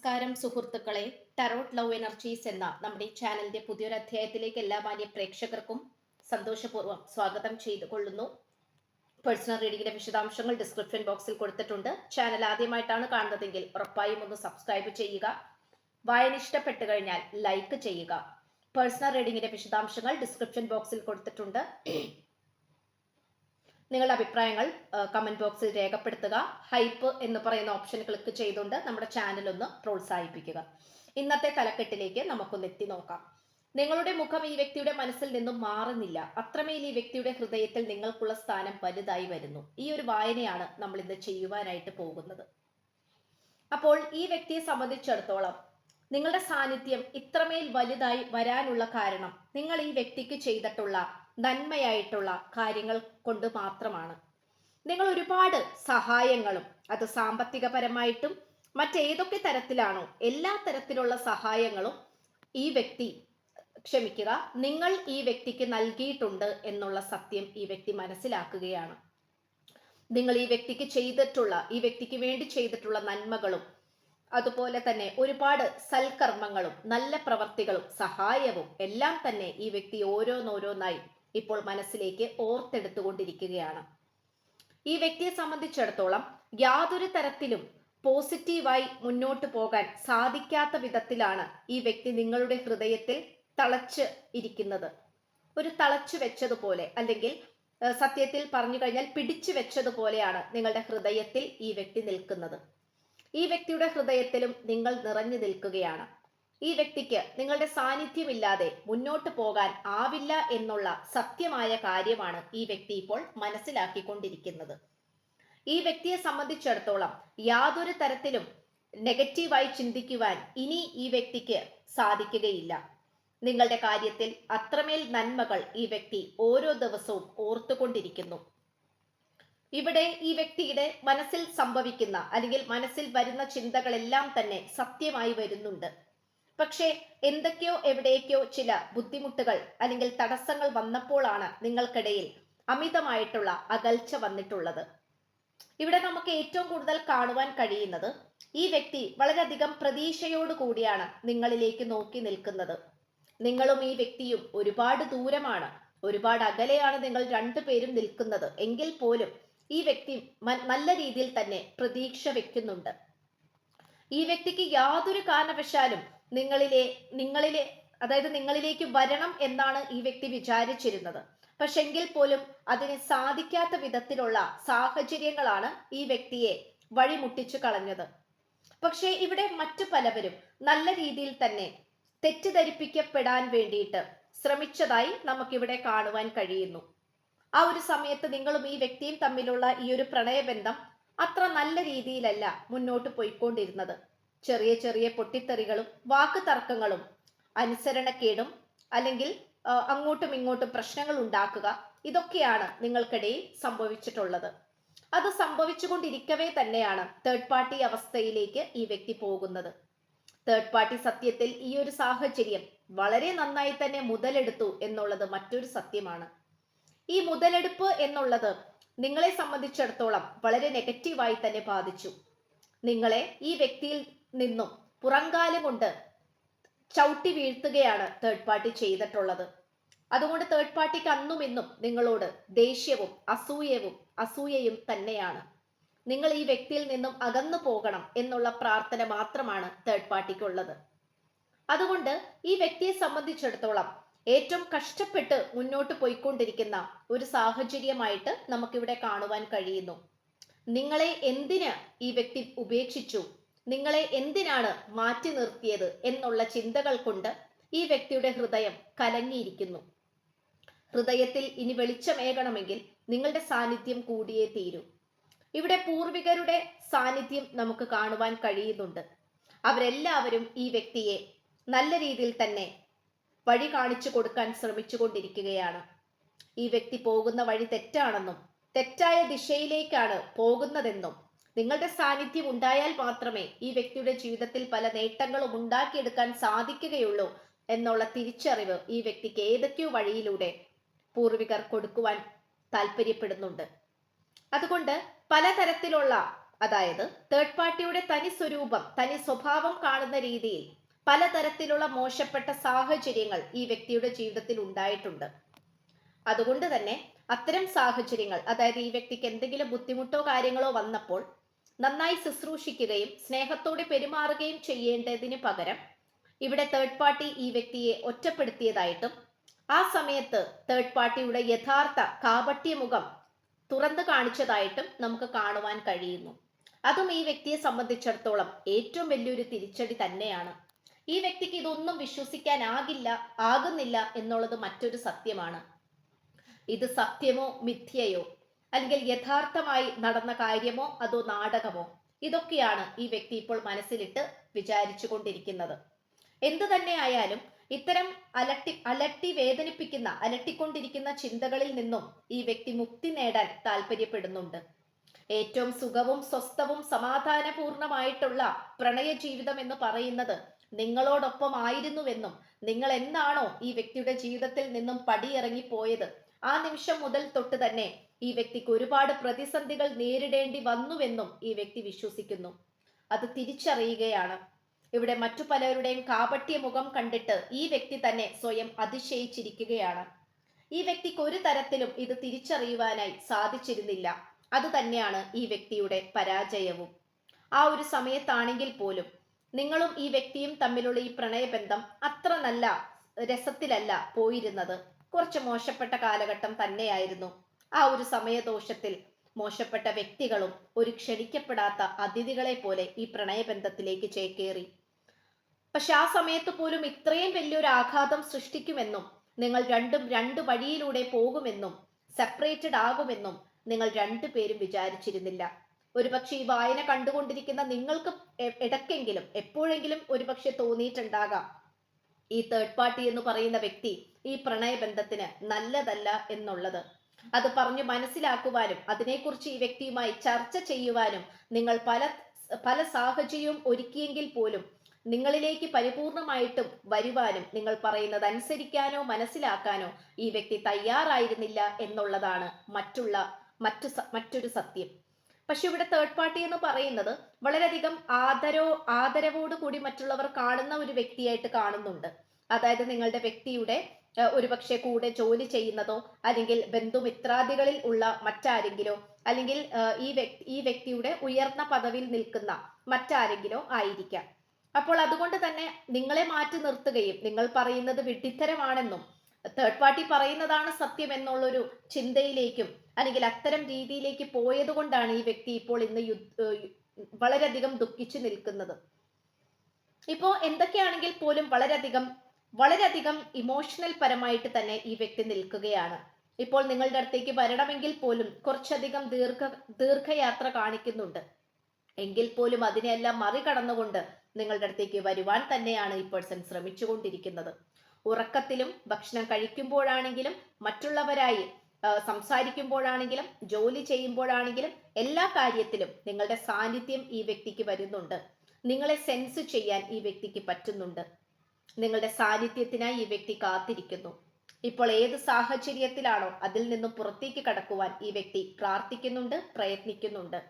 നമസ്കാരം സുഹൃത്തുക്കളെ. Tarot love energies എന്ന നമ്മുടെ ചാനലിന്റെ പുതിയൊരു അധ്യായത്തിലേക്ക് എല്ലാ മാന്യ പ്രേക്ഷകർക്കും സന്തോഷപൂർവം സ്വാഗതം ചെയ്തു കൊള്ളുന്നു. പേഴ്സണൽ റീഡിംഗിന്റെ വിശദാംശങ്ങൾ ഡിസ്ക്രിപ്ഷൻ ബോക്സിൽ കൊടുത്തിട്ടുണ്ട്. ചാനൽ ആദ്യമായിട്ടാണ് കാണുന്നതെങ്കിൽ ഉറപ്പായും ഒന്ന് സബ്സ്ക്രൈബ് ചെയ്യുക. വായന ഇഷ്ടപ്പെട്ടു കഴിഞ്ഞാൽ ലൈക്ക് ചെയ്യുക. പേഴ്സണൽ റീഡിംഗിന്റെ വിശദാംശങ്ങൾ ഡിസ്ക്രിപ്ഷൻ ബോക്സിൽ കൊടുത്തിട്ടുണ്ട്. നിങ്ങളുടെ അഭിപ്രായങ്ങൾ കമന്റ് ബോക്സിൽ രേഖപ്പെടുത്തുക. ഹൈപ്പ് എന്ന് പറയുന്ന ഓപ്ഷൻ ക്ലിക്ക് ചെയ്തുകൊണ്ട് നമ്മുടെ ചാനൽ ഒന്ന് പ്രോത്സാഹിപ്പിക്കുക. ഇന്നത്തെ തലക്കെട്ടിലേക്ക് നമുക്കൊന്ന് എത്തി നോക്കാം. നിങ്ങളുടെ മുഖം ഈ വ്യക്തിയുടെ മനസ്സിൽ നിന്നും മാറുന്നില്ല. അത്രമേൽ ഈ വ്യക്തിയുടെ ഹൃദയത്തിൽ നിങ്ങൾക്കുള്ള സ്ഥാനം വലുതായി വരുന്നു. ഈ ഒരു വായനയാണ് നമ്മൾ ഇന്ന് ചെയ്യുവാനായിട്ട് പോകുന്നത്. അപ്പോൾ ഈ വ്യക്തിയെ സംബന്ധിച്ചിടത്തോളം നിങ്ങളുടെ സാന്നിധ്യം ഇത്രമേൽ വലുതായി വരാനുള്ള കാരണം നിങ്ങൾ ഈ വ്യക്തിക്ക് ചെയ്തിട്ടുള്ള നന്മയായിട്ടുള്ള കാര്യങ്ങൾ കൊണ്ട് മാത്രമാണ്. നിങ്ങൾ ഒരുപാട് സഹായങ്ങളും അത് സാമ്പത്തികപരമായിട്ടും മറ്റേതൊക്കെ തരത്തിലാണോ എല്ലാ തരത്തിലുള്ള സഹായങ്ങളും ഈ വ്യക്തി ക്ഷമിക്കുക നിങ്ങൾ ഈ വ്യക്തിക്ക് നൽകിയിട്ടുണ്ട് എന്നുള്ള സത്യം ഈ വ്യക്തി മനസ്സിലാക്കുകയാണ്. നിങ്ങൾ ഈ വ്യക്തിക്ക് ചെയ്തിട്ടുള്ള ഈ വ്യക്തിക്ക് വേണ്ടി ചെയ്തിട്ടുള്ള നന്മകളും അതുപോലെ തന്നെ ഒരുപാട് സൽക്കർമ്മങ്ങളും നല്ല പ്രവർത്തികളും സഹായവും എല്ലാം തന്നെ ഈ വ്യക്തി ഓരോന്നോരോന്നായി ഇപ്പോൾ മനസ്സിലേക്ക് ഓർത്തെടുത്തുകൊണ്ടിരിക്കുകയാണ്. ഈ വ്യക്തിയെ സംബന്ധിച്ചിടത്തോളം യാതൊരു തരത്തിലും പോസിറ്റീവായി മുന്നോട്ട് പോകാൻ സാധിക്കാത്ത വിധത്തിലാണ് ഈ വ്യക്തി നിങ്ങളുടെ ഹൃദയത്തിൽ തളച്ച് ഇരിക്കുന്നത്. ഒരു തളച്ചു വെച്ചതുപോലെ അല്ലെങ്കിൽ സത്യത്തിൽ പറഞ്ഞു കഴിഞ്ഞാൽ പിടിച്ചു വെച്ചതുപോലെയാണ് നിങ്ങളുടെ ഹൃദയത്തിൽ ഈ വ്യക്തി നിൽക്കുന്നത്. ഈ വ്യക്തിയുടെ ഹൃദയത്തിലും നിങ്ങൾ നിറഞ്ഞു നിൽക്കുകയാണ്. ഈ വ്യക്തിക്ക് നിങ്ങളുടെ സാന്നിധ്യമില്ലാതെ മുന്നോട്ട് പോകാൻ ആവില്ല എന്നുള്ള സത്യമായ കാര്യമാണ് ഈ വ്യക്തി ഇപ്പോൾ മനസ്സിലാക്കിക്കൊണ്ടിരിക്കുന്നത്. ഈ വ്യക്തിയെ സംബന്ധിച്ചിടത്തോളം യാതൊരു തരത്തിലും നെഗറ്റീവായി ചിന്തിക്കുവാൻ ഇനി ഈ വ്യക്തിക്ക് സാധിക്കുകയില്ല. നിങ്ങളുടെ കാര്യത്തിൽ അത്രമേൽ നന്മകൾ ഈ വ്യക്തി ഓരോ ദിവസവും ഓർത്തുകൊണ്ടിരിക്കുന്നു. ഇവിടെ ഈ വ്യക്തിയുടെ മനസ്സിൽ സംഭവിക്കുന്ന അല്ലെങ്കിൽ മനസ്സിൽ വരുന്ന ചിന്തകളെല്ലാം തന്നെ സത്യമായി വരുന്നുണ്ട്. പക്ഷേ എന്തൊക്കെയോ എവിടേക്കോ ചില ബുദ്ധിമുട്ടുകൾ അല്ലെങ്കിൽ തടസ്സങ്ങൾ വന്നപ്പോഴാണ് നിങ്ങൾക്കിടയിൽ അമിതമായിട്ടുള്ള അകൽച്ച വന്നിട്ടുള്ളത്. ഇവിടെ നമുക്ക് ഏറ്റവും കൂടുതൽ കാണുവാൻ കഴിയുന്നത് ഈ വ്യക്തി വളരെയധികം പ്രതീക്ഷയോട് കൂടിയാണ് നിങ്ങളിലേക്ക് നോക്കി നിൽക്കുന്നത്. നിങ്ങളും ഈ വ്യക്തിയും ഒരുപാട് ദൂരമാണ് ഒരുപാട് അകലെയാണ് നിങ്ങൾ രണ്ടുപേരും നിൽക്കുന്നത് എങ്കിൽ പോലും ഈ വ്യക്തി നല്ല രീതിയിൽ തന്നെ പ്രതീക്ഷ വെക്കുന്നുണ്ട്. ഈ വ്യക്തിക്ക് യാതൊരു കാരണവശാലും നിങ്ങളിലെ നിങ്ങളിലെ അതായത് നിങ്ങളിലേക്ക് വരണം എന്നാണ് ഈ വ്യക്തി വിചാരിച്ചിരുന്നത്. പക്ഷെങ്കിൽ പോലും അതിന് സാധിക്കാത്ത വിധത്തിലുള്ള സാഹചര്യങ്ങളാണ് ഈ വ്യക്തിയെ വഴിമുട്ടിച്ചു കളഞ്ഞത്. പക്ഷേ ഇവിടെ മറ്റു പലവരും നല്ല രീതിയിൽ തന്നെ തെറ്റിദ്ധരിപ്പിക്കപ്പെടാൻ വേണ്ടിയിട്ട് ശ്രമിച്ചതായി നമുക്കിവിടെ കാണുവാൻ കഴിയുന്നു. ആ ഒരു സമയത്ത് നിങ്ങളും ഈ വ്യക്തിയും തമ്മിലുള്ള ഈ ഒരു പ്രണയബന്ധം അത്ര നല്ല രീതിയിലല്ല മുന്നോട്ട് പോയിക്കൊണ്ടിരുന്നത്. ചെറിയ ചെറിയ പൊട്ടിത്തെറികളും വാക്ക് തർക്കങ്ങളും അനുസരണക്കേടും അല്ലെങ്കിൽ അങ്ങോട്ടും ഇങ്ങോട്ടും പ്രശ്നങ്ങൾ ഉണ്ടാക്കുക ഇതൊക്കെയാണ് നിങ്ങൾക്കിടയിൽ സംഭവിച്ചിട്ടുള്ളത്. അത് സംഭവിച്ചുകൊണ്ടിരിക്കവേ തന്നെയാണ് തേർഡ് പാർട്ടി അവസ്ഥയിലേക്ക് ഈ വ്യക്തി പോകുന്നത്. തേർഡ് പാർട്ടി സത്യത്തിൽ ഈ ഒരു സാഹചര്യം വളരെ നന്നായി തന്നെ മുതലെടുത്തു എന്നുള്ളത് മറ്റൊരു സത്യമാണ്. ഈ മുതലെടുപ്പ് എന്നുള്ളത് നിങ്ങളെ സംബന്ധിച്ചിടത്തോളം വളരെ നെഗറ്റീവായി തന്നെ ബാധിച്ചു. നിങ്ങളെ ഈ വ്യക്തിയിൽ നിന്നും. പുറങ്കാലം കൊണ്ട് ചവിട്ടി വീഴ്ത്തുകയാണ് തേർഡ് പാർട്ടി ചെയ്തിട്ടുള്ളത്. അതുകൊണ്ട് തേർഡ് പാർട്ടിക്ക് അന്നും ഇന്നും നിങ്ങളോട് ദേഷ്യവും അസൂയവും അസൂയയും തന്നെയാണ്. നിങ്ങൾ ഈ വ്യക്തിയിൽ നിന്നും അകന്നു പോകണം എന്നുള്ള പ്രാർത്ഥന മാത്രമാണ് തേർഡ് പാർട്ടിക്കുള്ളത് അതുകൊണ്ട് ഈ വ്യക്തിയെ സംബന്ധിച്ചിടത്തോളം ഏറ്റവും കഷ്ടപ്പെട്ട് മുന്നോട്ട് പോയിക്കൊണ്ടിരിക്കുന്ന ഒരു സാഹചര്യമായിട്ട് നമുക്കിവിടെ കാണുവാൻ കഴിയുന്നു. നിങ്ങളെ എന്തിന് ഈ വ്യക്തി ഉപേക്ഷിച്ചു? നിങ്ങളെ എന്തിനാണ് മാറ്റി നിർത്തിയത് എന്നുള്ള ചിന്തകൾ കൊണ്ട് ഈ വ്യക്തിയുടെ ഹൃദയം കലങ്ങിയിരിക്കുന്നു. ഹൃദയത്തിൽ ഇനി വെളിച്ചമേകണമെങ്കിൽ നിങ്ങളുടെ സാന്നിധ്യം കൂടിയേ തീരൂ. ഇവിടെ പൂർവികരുടെ സാന്നിധ്യം നമുക്ക് കാണുവാൻ കഴിയുന്നുണ്ട്. അവരെല്ലാവരും ഈ വ്യക്തിയെ നല്ല രീതിയിൽ തന്നെ വഴി കാണിച്ചു കൊടുക്കാൻ ശ്രമിച്ചുകൊണ്ടിരിക്കുകയാണ്. ഈ വ്യക്തി പോകുന്ന വഴി തെറ്റാണെന്നും തെറ്റായ ദിശയിലേക്കാണ് പോകുന്നതെന്നും നിങ്ങളുടെ സാന്നിധ്യം ഉണ്ടായാൽ മാത്രമേ ഈ വ്യക്തിയുടെ ജീവിതത്തിൽ പല നേട്ടങ്ങളും ഉണ്ടാക്കിയെടുക്കാൻ സാധിക്കുകയുള്ളൂ എന്നുള്ള തിരിച്ചറിവ് ഈ വ്യക്തിക്ക് ഏതൊക്കെയോ വഴിയിലൂടെ പൂർവികർ കൊടുക്കുവാൻ താല്പര്യപ്പെടുന്നുണ്ട് അതുകൊണ്ട് പലതരത്തിലുള്ള അതായത് തേർഡ് പാർട്ടിയുടെ തനി സ്വരൂപം തനി സ്വഭാവം കാണുന്ന രീതിയിൽ പലതരത്തിലുള്ള മോശപ്പെട്ട സാഹചര്യങ്ങൾ ഈ വ്യക്തിയുടെ ജീവിതത്തിൽ ഉണ്ടായിട്ടുണ്ട്. അതുകൊണ്ട് തന്നെ അത്തരം സാഹചര്യങ്ങൾ അതായത് ഈ വ്യക്തിക്ക് എന്തെങ്കിലും ബുദ്ധിമുട്ടോ കാര്യങ്ങളോ വന്നപ്പോൾ നന്നായി ശുശ്രൂഷിക്കുകയും സ്നേഹത്തോടെ പെരുമാറുകയും ചെയ്യേണ്ടതിന് പകരം ഇവിടെ തേർഡ് പാർട്ടി ഈ വ്യക്തിയെ ഒറ്റപ്പെടുത്തിയതായിട്ടും ആ സമയത്ത് തേർഡ് പാർട്ടിയുടെ യഥാർത്ഥ കാപട്യ മുഖം തുറന്നു കാണിച്ചതായിട്ടും നമുക്ക് കാണുവാൻ കഴിയുന്നു. അതും ഈ വ്യക്തിയെ സംബന്ധിച്ചിടത്തോളം ഏറ്റവും വലിയൊരു തിരിച്ചടി തന്നെയാണ്. ഈ വ്യക്തിക്ക് ഇതൊന്നും വിശ്വസിക്കാനാകില്ല ആകുന്നില്ല എന്നുള്ളത് മറ്റൊരു സത്യമാണ്. ഇത് സത്യമോ മിഥ്യയോ? അല്ലെങ്കിൽ യഥാർത്ഥമായി നടന്ന കാര്യമോ അതോ നാടകമോ? ഇതൊക്കെയാണ് ഈ വ്യക്തി ഇപ്പോൾ മനസ്സിലിട്ട് വിചാരിച്ചു കൊണ്ടിരിക്കുന്നത് എന്തു തന്നെ ആയാലും ഇത്തരം അലട്ടി അലട്ടി വേദനിപ്പിക്കുന്ന അലട്ടിക്കൊണ്ടിരിക്കുന്ന ചിന്തകളിൽ നിന്നും ഈ വ്യക്തി മുക്തി നേടാൻ താല്പര്യപ്പെടുന്നുണ്ട് ഏറ്റവും സുഖവും സ്വസ്ഥവും സമാധാനപൂർണമായിട്ടുള്ള പ്രണയ ജീവിതം എന്ന് പറയുന്നത് നിങ്ങളോടൊപ്പം ആയിരുന്നുവെന്നും നിങ്ങൾ എന്നാണോ ഈ വ്യക്തിയുടെ ജീവിതത്തിൽ നിന്നും പടിയിറങ്ങി പോയത് ആ നിമിഷം മുതൽ തൊട്ട് തന്നെ ഈ വ്യക്തിക്ക് ഒരുപാട് പ്രതിസന്ധികൾ നേരിടേണ്ടി വന്നുവെന്നും ഈ വ്യക്തി വിശ്വസിക്കുന്നു. അത് തിരിച്ചറിയുകയാണ്. ഇവിടെ മറ്റു പലരുടെയും കാപട്യ മുഖം കണ്ടിട്ട് ഈ വ്യക്തി തന്നെ സ്വയം അതിശയിച്ചിരിക്കുകയാണ്. ഈ വ്യക്തിക്ക് ഒരു തരത്തിലും ഇത് തിരിച്ചറിയുവാനായി സാധിച്ചിരുന്നില്ല. അത് തന്നെയാണ് ഈ വ്യക്തിയുടെ പരാജയവും. ആ ഒരു സമയത്താണെങ്കിൽ പോലും നിങ്ങളും ഈ വ്യക്തിയും തമ്മിലുള്ള ഈ പ്രണയബന്ധം അത്ര നല്ല രസത്തിലല്ല പോയിരുന്നത്. കുറച്ച് മോശപ്പെട്ട കാലഘട്ടം തന്നെയായിരുന്നു. ആ ഒരു സമയദോഷത്തിൽ മോശപ്പെട്ട വ്യക്തികളും ഒരു ക്ഷണിക്കപ്പെടാത്ത അതിഥികളെ പോലെ ഈ പ്രണയബന്ധത്തിലേക്ക് ചേക്കേറി. പക്ഷെ ആ സമയത്ത് പോലും ഇത്രയും വലിയൊരു ആഘാതം സൃഷ്ടിക്കുമെന്നും നിങ്ങൾ രണ്ടും രണ്ട് വഴിയിലൂടെ പോകുമെന്നും സെപ്പറേറ്റഡ് ആകുമെന്നും നിങ്ങൾ രണ്ടുപേരും വിചാരിച്ചിരുന്നില്ല. ഒരുപക്ഷെ ഈ വായന കണ്ടുകൊണ്ടിരിക്കുന്ന നിങ്ങൾക്ക് ഇടക്കെങ്കിലും എപ്പോഴെങ്കിലും ഒരുപക്ഷെ തോന്നിയിട്ടുണ്ടാകാം. ഈ തേർഡ് പാർട്ടി എന്ന് പറയുന്ന വ്യക്തി ഈ പ്രണയബന്ധത്തിന് നല്ലതല്ല എന്നുള്ളത്. അത് പറഞ്ഞു മനസ്സിലാക്കുവാനും അതിനെക്കുറിച്ച് ഈ വ്യക്തിയുമായി ചർച്ച ചെയ്യുവാനും നിങ്ങൾ പല പല സാഹചര്യവും ഒരുക്കിയെങ്കിൽ പോലും നിങ്ങളിലേക്ക് പരിപൂർണമായിട്ടും വരുവാനും നിങ്ങൾ പറയുന്നത് അനുസരിക്കാനോ മനസ്സിലാക്കാനോ ഈ വ്യക്തി തയ്യാറായിരുന്നില്ല എന്നുള്ളതാണ് മറ്റുള്ള മറ്റു മറ്റൊരു സത്യം. പക്ഷെ ഇവിടെ തേർഡ് പാർട്ടി എന്ന് പറയുന്നത് വളരെയധികം ആദരോ ആദരവോട് കൂടി മറ്റുള്ളവർ കാണുന്ന ഒരു വ്യക്തിയായിട്ട് കാണുന്നുണ്ട്. അതായത് നിങ്ങളുടെ വ്യക്തിയുടെ ഒരുപക്ഷെ കൂടെ ജോലി ചെയ്യുന്നതോ അല്ലെങ്കിൽ ബന്ധുമിത്രാദികളിൽ ഉള്ള മറ്റാരെങ്കിലോ അല്ലെങ്കിൽ ഈ വ്യക്തി ഈ വ്യക്തിയുടെ ഉയർന്ന പദവിയിൽ നിൽക്കുന്ന മറ്റാരെങ്കിലോ ആയിരിക്കാം. അപ്പോൾ അതുകൊണ്ട് തന്നെ നിങ്ങളെ മാറ്റി നിർത്തുകയും നിങ്ങൾ പറയുന്നത് വിഡ്ഢിത്തരമാണെന്നും തേർഡ് പാർട്ടി പറയുന്നതാണ് സത്യം എന്നുള്ളൊരു ചിന്തയിലേക്കും അല്ലെങ്കിൽ അത്തരം രീതിയിലേക്ക് പോയത് കൊണ്ടാണ് ഈ വ്യക്തി ഇപ്പോൾ ഇന്ന് വളരെയധികം ദുഃഖിച്ചു നിൽക്കുന്നത്. ഇപ്പോ എന്തൊക്കെയാണെങ്കിൽ പോലും വളരെയധികം വളരെയധികം ഇമോഷണൽ പരമായിട്ട് തന്നെ ഈ വ്യക്തി നിൽക്കുകയാണ്. ഇപ്പോൾ നിങ്ങളുടെ അടുത്തേക്ക് വരണമെങ്കിൽ പോലും കുറച്ചധികം ദീർഘ ദീർഘയാത്ര കാണിക്കുന്നുണ്ട്. എങ്കിൽ പോലും അതിനെല്ലാം മറികടന്നുകൊണ്ട് നിങ്ങളുടെ അടുത്തേക്ക് വരുവാൻ തന്നെയാണ് ഈ പേഴ്സൺ ശ്രമിച്ചുകൊണ്ടിരിക്കുന്നത്. ഉറക്കത്തിലും ഭക്ഷണം കഴിക്കുമ്പോഴാണെങ്കിലും മറ്റുള്ളവരായി സംസാരിക്കുമ്പോഴാണെങ്കിലും ജോലി ചെയ്യുമ്പോഴാണെങ്കിലും എല്ലാ കാര്യത്തിലും നിങ്ങളുടെ സാന്നിധ്യം ഈ വ്യക്തിക്ക് വരുന്നുണ്ട്. നിങ്ങളെ സെൻസ് ചെയ്യാൻ ഈ വ്യക്തിക്ക് പറ്റുന്നുണ്ട്. നിങ്ങളുടെ സാന്നിധ്യത്തിനായി ഈ വ്യക്തി കാത്തിരിക്കുന്നു. ഇപ്പോൾ ഏത് സാഹചര്യത്തിലാണോ അതിൽ നിന്നും പുറത്തേക്ക് കടക്കുവാൻ ഈ വ്യക്തി പ്രാർത്ഥിക്കുന്നുണ്ട് പ്രയത്നിക്കുന്നുണ്ട്.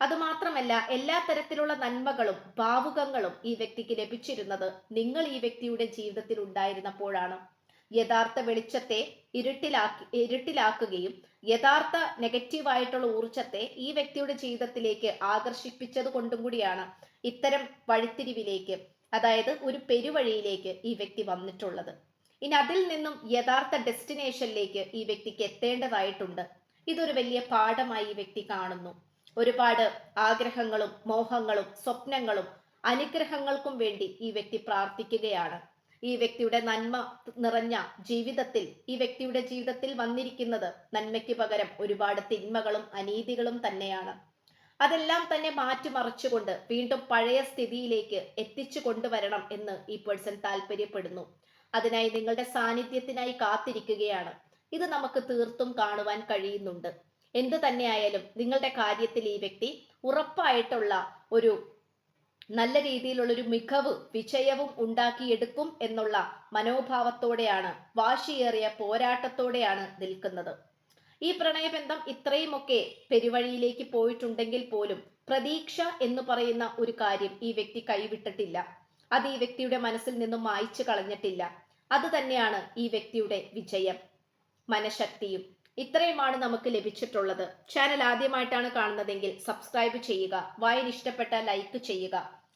അതുമാത്രമല്ല എല്ലാ തരത്തിലുള്ള നന്മകളും ഭാവുകങ്ങളും ഈ വ്യക്തിക്ക് ലഭിച്ചിരുന്നത് നിങ്ങൾ ഈ വ്യക്തിയുടെ ജീവിതത്തിൽ ഉണ്ടായിരുന്നപ്പോഴാണ്. യഥാർത്ഥ വെളിച്ചത്തെ ഇരുട്ടിലാക്കി ഇരുട്ടിലാക്കുകയും യഥാർത്ഥ നെഗറ്റീവായിട്ടുള്ള ഊർജത്തെ ഈ വ്യക്തിയുടെ ജീവിതത്തിലേക്ക് ആകർഷിപ്പിച്ചത് കൊണ്ടും കൂടിയാണ് ഇത്തരം വഴിത്തിരിവിലേക്ക് അതായത് ഒരു പെരുവഴിയിലേക്ക് ഈ വ്യക്തി വന്നിട്ടുള്ളത്. ഇനി അതിൽ നിന്നും യഥാർത്ഥ ഡെസ്റ്റിനേഷനിലേക്ക് ഈ വ്യക്തിക്ക് എത്തേണ്ടതായിട്ടുണ്ട്. ഇതൊരു വലിയ പാഠമായി ഈ വ്യക്തി കാണുന്നു. ഒരുപാട് ആഗ്രഹങ്ങളും മോഹങ്ങളും സ്വപ്നങ്ങളും അനുഗ്രഹങ്ങൾക്കും വേണ്ടി ഈ വ്യക്തി പ്രാർത്ഥിക്കുകയാണ്. ഈ വ്യക്തിയുടെ നന്മ നിറഞ്ഞ ജീവിതത്തിൽ ഈ വ്യക്തിയുടെ ജീവിതത്തിൽ വന്നിരിക്കുന്നത് നന്മയ്ക്ക് പകരം ഒരുപാട് തിന്മകളും അനീതികളും തന്നെയാണ്. അതെല്ലാം തന്നെ മാറ്റിമറിച്ചുകൊണ്ട് വീണ്ടും പഴയ സ്ഥിതിയിലേക്ക് എത്തിച്ചു കൊണ്ടുവരണം എന്ന് ഈ പേഴ്സൺ താല്പര്യപ്പെടുന്നു. അതിനായി നിങ്ങളുടെ സാന്നിധ്യത്തിനായി കാത്തിരിക്കുകയാണ്. ഇത് നമുക്ക് തീർത്തും കാണുവാൻ കഴിയുന്നുണ്ട്. എന്തു തന്നെയായാലും നിങ്ങളുടെ കാര്യത്തിൽ ഈ വ്യക്തി ഉറപ്പായിട്ടുള്ള ഒരു നല്ല രീതിയിലുള്ള ഒരു മികവ് വിജയവും ഉണ്ടാക്കിയെടുക്കും എന്നുള്ള മനോഭാവത്തോടെയാണ് വാശിയേറിയ പോരാട്ടത്തോടെയാണ് നിൽക്കുന്നത്. ഈ പ്രണയബന്ധം ഇത്രയുമൊക്കെ പെരുവഴിയിലേക്ക് പോയിട്ടുണ്ടെങ്കിൽ പോലും പ്രതീക്ഷ എന്ന് പറയുന്ന ഒരു കാര്യം ഈ വ്യക്തി കൈവിട്ടിട്ടില്ല. അത് ഈ വ്യക്തിയുടെ മനസ്സിൽ നിന്നും മായ്ച്ചു കളഞ്ഞിട്ടില്ല. അത് തന്നെയാണ് ഈ വ്യക്തിയുടെ വിജയം. മനഃശക്തിയും ഇത്രയുമാണ് നമുക്ക് ലഭിച്ചിട്ടുള്ളത്. ചാനൽ ആദ്യമായിട്ടാണ് കാണുന്നതെങ്കിൽ സബ്സ്ക്രൈബ് ചെയ്യുക വായന ഇഷ്ടപ്പെട്ട ലൈക്ക് ചെയ്യുക